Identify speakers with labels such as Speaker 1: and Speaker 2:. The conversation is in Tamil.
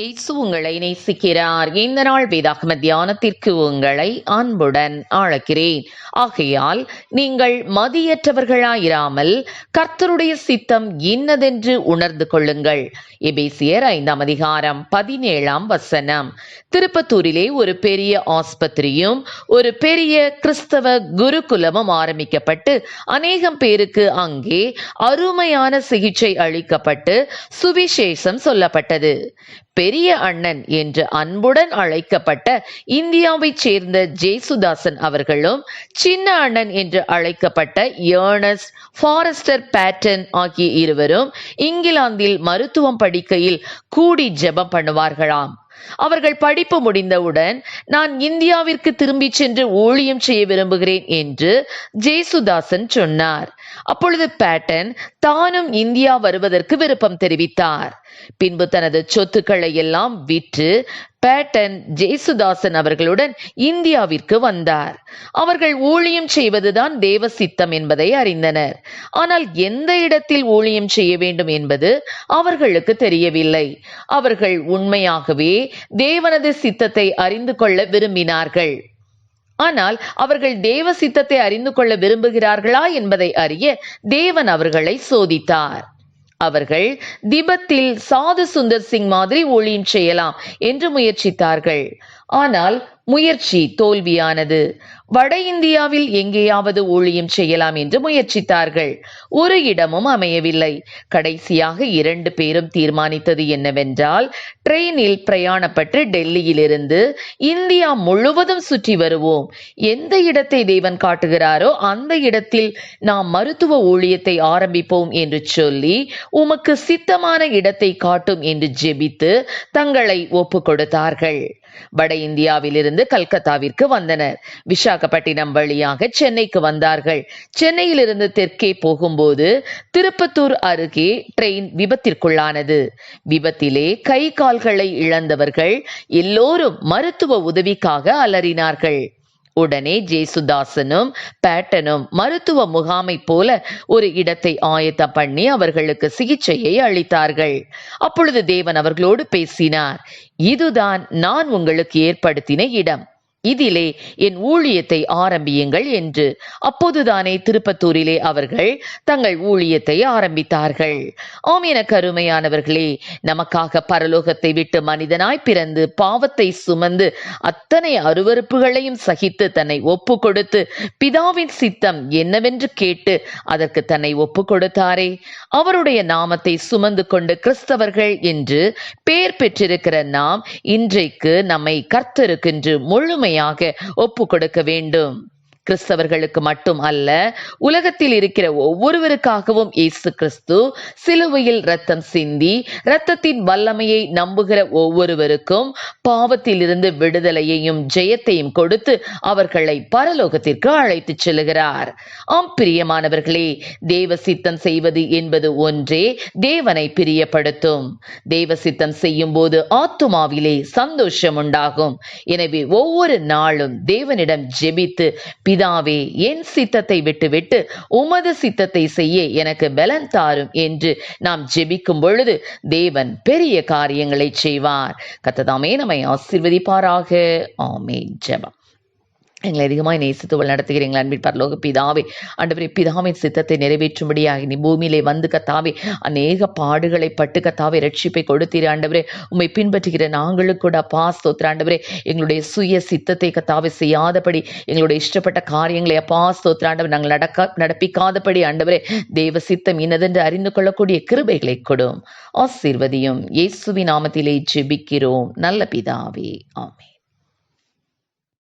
Speaker 1: இயேசு உங்களை நேசிக்கிறார். இந்த நாள் வேதாகம தியானத்திற்கு உங்களை அன்புடன் அழைக்கிறேன். ஆகையால் நீங்கள் மதியற்றவர்களாயிராமல் கர்த்தருடைய சித்தம் இன்னதென்று உணர்ந்து கொள்ளுங்கள். எபேசியர் ஐந்தாம் அதிகாரம் பதினேழாம் வசனம். திருப்பத்தூரிலே ஒரு பெரிய ஆஸ்பத்திரியும் ஒரு பெரிய கிறிஸ்தவ குருகுலமும் ஆரம்பிக்கப்பட்டு அநேகம் பேருக்கு அங்கே அருமையான சிகிச்சை அளிக்கப்பட்டு சுவிசேஷம் சொல்லப்பட்டது. பெரிய அண்ணன் என்று அன்புடன் அழைக்கப்பட்ட இந்தியாவைச் சேர்ந்த ஜேசுதாசன் அவர்களும் சின்ன அண்ணன் என்று அழைக்கப்பட்ட ஏர்னஸ்ட் ஃபாரஸ்டர் பேட்டன் ஆகிய இருவரும் இங்கிலாந்தில் மருத்துவம் படிக்கையில் கூடி ஜெபம் பண்ணுவார்களாம். அவர்கள் படிப்பு முடிந்தவுடன் நான் இந்தியாவிற்கு திரும்பிச் சென்று ஊழியம் செய்ய விரும்புகிறேன் என்று ஜேசுதாசன் சொன்னார். அப்பொழுது பேட்டன் தானும் இந்தியா வருவதற்கு விருப்பம் தெரிவித்தார். பின்பு தனது சொத்துக்களை எல்லாம் விற்று பேட்டன் ஜேசுதாசன் அவர்களுடன் இந்தியாவிற்கு வந்தார். அவர்கள் ஊழியம் செய்வதுதான் தேவ சித்தம் என்பதை அறிந்தனர். ஆனால் எந்த இடத்தில் ஊழியம் செய்ய வேண்டும் என்பது அவர்களுக்கு தெரியவில்லை. அவர்கள் உண்மையாகவே தேவனது சித்தத்தை அறிந்து கொள்ள விரும்பினார்கள். ஆனால் அவர்கள் தேவ சித்தத்தை அறிந்து கொள்ள விரும்புகிறார்களா என்பதை அறிய தேவன் அவர்களை சோதித்தார். அவர்கள் திபத்தில் சாது சுந்தர் சிங் மாதிரி ஒளியின் செய்யலாம் என்று முயற்சித்தார்கள். ஆனால் முயற்சி தோல்வியானது. வட இந்தியாவில் எங்கேயாவது ஊழியம் செய்யலாம் என்று முயற்சித்தார்கள். ஒரு இடமும் அமையவில்லை. கடைசியாக இரண்டு பேரும் தீர்மானித்தது என்னவென்றால் ட்ரெயினில் பிரயாணப்பட்டு டெல்லியிலிருந்து இந்தியா முழுவதும் சுற்றி வருவோம். எந்த இடத்தை தேவன் காட்டுகிறாரோ அந்த இடத்தில் நாம் மருத்துவ ஊழியத்தை ஆரம்பிப்போம் என்று சொல்லி உமக்கு சித்தமான இடத்தை காட்டும் என்று ஜெபித்து தங்களை ஒப்பு கொடுத்தார்கள் வட இந்தியாவிலிருந்து கல்கத்தாவிற்கு வந்தனர். விசாகப்பட்டினம் வழியாக சென்னைக்கு வந்தார்கள். சென்னையிலிருந்து தெற்கே போகும்போது திருப்பத்தூர் அருகே ட்ரெயின் விபத்திற்குள்ளானது. விபத்திலே கை கால்களை இழந்தவர்கள் எல்லோரும் மருத்துவ உதவிக்காக அலறினார்கள். உடனே ஜேசுதாசனும் பேட்டனும் மருத்துவ முகாமை போல ஒரு இடத்தை ஆயத்தம் பண்ணி அவர்களுக்கு சிகிச்சையை அளித்தார்கள். அப்பொழுது தேவன் அவர்களோடு பேசினார் இதுதான் நான் உங்களுக்கு ஏற்படுத்தின இடம். இதிலே என் ஊழியத்தை ஆரம்பியுங்கள் என்று. அப்போதுதானே திருப்பத்தூரிலே அவர்கள் தங்கள் ஊழியத்தை ஆரம்பித்தார்கள். ஆம் என கருமையானவர்களே நமக்காக பரலோகத்தை விட்டு மனிதனாய் பிறந்து பாவத்தை சுமந்து அத்தனை அருவறுப்புகளையும் சகித்து தன்னை ஒப்பு கொடுத்து பிதாவின் சித்தம் என்னவென்று கேட்டு அதற்கு தன்னை ஒப்பு கொடுத்தாரே அவருடைய நாமத்தை சுமந்து கொண்டு கிறிஸ்தவர்கள் என்று பெயர் பெற்றிருக்கிற நாம் இன்றைக்கு நம்மை கர்த்தருக்கென்று முழுமையாக ஒப்பு கொடுக்க வேண்டும். கிறிஸ்தவர்களுக்கு மட்டும் அல்ல உலகத்தில் இருக்கிற ஒவ்வொருவருக்காகவும் இயேசு கிறிஸ்து சிலுவையில் ரத்தம் சிந்தி ரத்தத்தின் வல்லமையை நம்புகிற ஒவ்வொருவருக்கும் பாவத்திலிருந்து விடுதலையையும் ஜெயத்தையும் கொடுத்து அவர்களை பரலோகத்திற்கு அழைத்து செல்கிறார். ஆம் பிரியமானவர்களே தேவ சித்தம் செய்வது என்பது ஒன்றே தேவனை பிரியப்படுத்தும். தேவ சித்தம் செய்யும் போது ஆத்துமாவிலே சந்தோஷம் உண்டாகும். எனவே ஒவ்வொரு நாளும் தேவனிடம் ஜெபித்து பிதாவே என் சித்தத்தை விட்டுவிட்டு உமது சித்தத்தை செய்ய எனக்கு பலன் தாரும் என்று நாம் ஜெபிக்கும் பொழுது தேவன் பெரிய காரியங்களை செய்வார். கத்ததாமே நம்மை ஆசிர்வதிப்பாராக. ஆமே ஜபம். எங்களை அதிகமாக நேசித்து நடத்துகிறீங்களா அன்பின் பரலோக பிதாவே. ஆண்டவரே பிதாவின் சித்தத்தை நிறைவேற்றும்படியாக நீ பூமியிலே வந்து கத்தாவே அநேக பாடுகளை பட்டு கத்தாவே ரட்சிப்பை கொடுத்தீர் ஆண்டவரே. உம்மை பின்பற்றுகிற நாங்களும் கூட அப்பா ஸ்தோத்திர ஆண்டவரே. எங்களுடைய சுய சித்தத்தை கத்தாவே செய்யாதபடி எங்களுடைய இஷ்டப்பட்ட காரியங்களை அப்பா ஸ்தோத்திர ஆண்டவர் நாங்கள் நடக்க நடப்பிக்காதபடி ஆண்டவரே தேவ சித்தம் இன்னதென்று அறிந்து கொள்ளக்கூடிய கிருபைகளை கொடும். ஆசீர்வதியும். இயேசுவி நாமத்திலே ஜெபிக்கிறோம். நல்ல பிதாவே. ஆமே